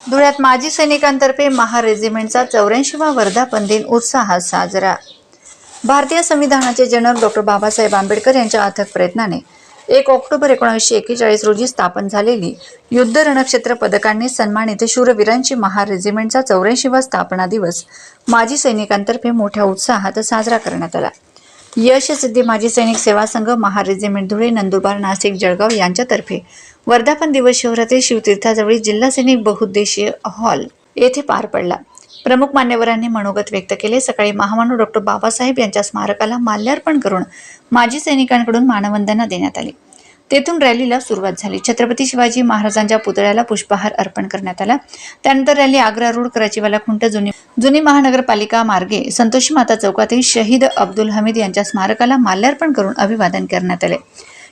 धुळ्यात माजी सैनिकांतर्फे महा रेजिमेंटचा चौऱ्याऐंशीवा वर्धापन दिन उत्साहात साजरा. भारतीय संविधानाचे जनक डॉक्टर बाबासाहेब आंबेडकर यांच्या अथक प्रयत्नाने एक ऑक्टोबर एकोणीसशे एक्केचाळीस रोजी स्थापन झालेली युद्ध रणक्षेत्र पदकांनी सन्मानित शूरवीरांची महार रेजिमेंटचा चौऱ्याऐंशीवा स्थापना दिवस माजी सैनिकांतर्फे मोठ्या उत्साहात साजरा करण्यात आला. यश सिद्धी माजी सैनिक सेवा संघ महारेजिमेंट धुळे नंदुरबार नाशिक जळगाव यांच्यातर्फे. वर्धापन दिवस शहरातील शिवतीर्थाजवळील जिल्हा सैनिक बहुउद्देशीय हॉल येथे पार पडला. प्रमुख मान्यवरांनी मनोगत व्यक्त केले. सकाळी महामानव डॉक्टर बाबासाहेब यांच्या स्मारकाला माल्यार्पण करून माजी सैनिकांकडून मानवंदना देण्यात आली. तेथून रॅलीला सुरुवात झाली. छत्रपती शिवाजी महाराजांच्या पुतळ्याला पुष्पहार अर्पण करण्यात आला. त्यानंतर रॅली आग्रा रोड कराचीवाला खुंट जुनी जुनी महानगरपालिका मार्गे संतोषी माता चौकातील शहीद अब्दुल हमीद यांच्या स्मारकाला माल्यार्पण करून अभिवादन करण्यात आले.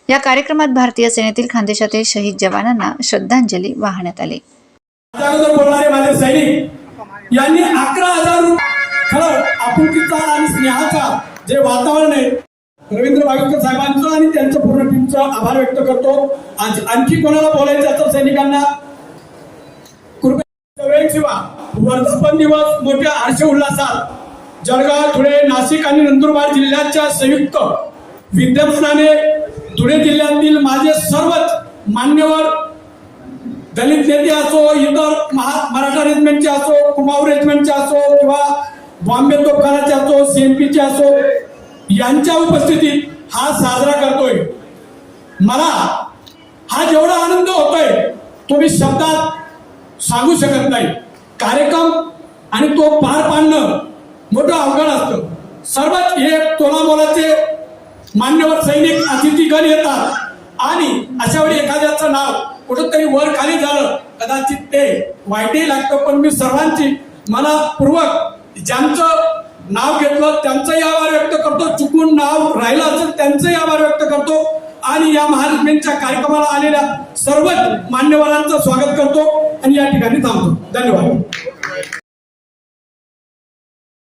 या कार्यक्रमात भारतीय सेनेतील खानदेशातील शहीद जवानांना श्रद्धांजली वाहण्यात आली. माझे सैनिक यांनी अकरा हजार खरं आपुलकीचा आणि स्नेहाचा जे वातावरण आहे रवींद्र वागेकर साहेबांचं आणि आभार व्यक्त करतो. आज आणखी कोणाला बोलायचं असं सैनिकांना? कृपया वर्धापन दिवस मोठ्या हर्ष उल्हासात. जळगाव धुळे नाशिक आणि नंदुरबार जिल्ह्याच्या संयुक्त विद्यमानाने धुळे जिल्ह्यातील माझे सर्वच मान्यवर दलित नेते असो इतर महा मराठा रेजिमेंटचे असो कुमाऊ रेजिमेंटचे असो किंवा बॉम्बे तोफखानाचे असो सीएमपीचे असो यांच्या उपस्थितीत हा साजरा करतोय. मला हा जेवढा आनंद होतोय तो मी शब्दात सांगू शकत नाही. कार्यक्रम आणि तो पार पाडणं मोठं अवघड असतं. सर्वच हे तोलामोलाचे मान्यवर सैनिक अतिथीगण येतात आणि अशा वेळी एखाद्याचं नाव कुठंतरी वर खाली झालं कदाचित ते वाईटही लागतं पण मी सर्वांची मनापूर्वक ज्यांचं नाव घेतलं त्यांचंही आभार व्यक्त करतो. चुकून नाव राहिलं असेल त्यांचंही आभार व्यक्त करतो. आणि या महाराष्ट्रांच्या कार्यक्रमाला आलेल्या सर्वच मान्यवरांचं स्वागत करतो आणि या ठिकाणी थांबतो. धन्यवाद.